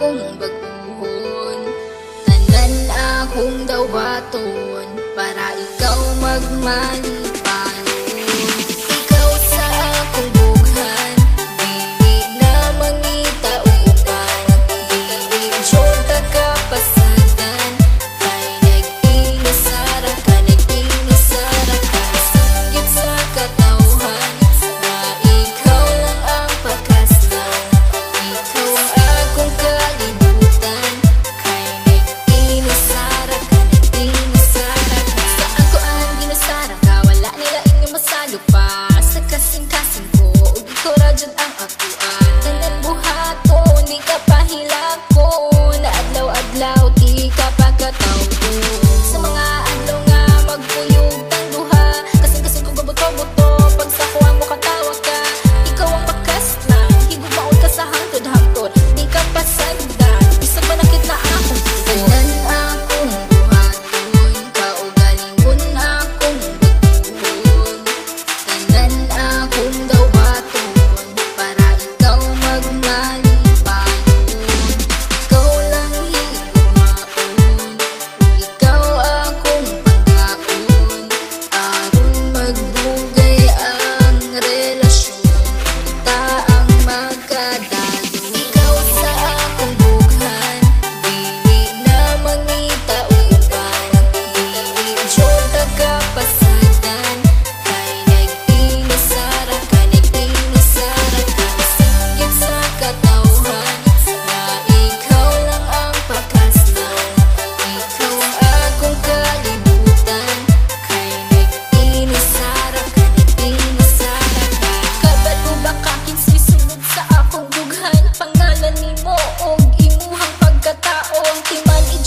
akong baguhon. Tanan akong dawaton Para ikaw magmalitan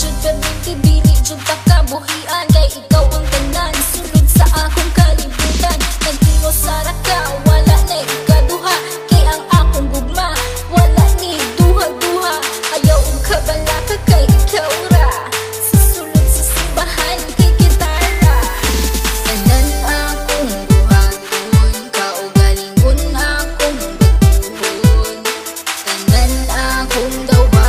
jud ka din kay dili jud ta kabuhian kay ikaw ang tanan. Sunod sa akong kalibutan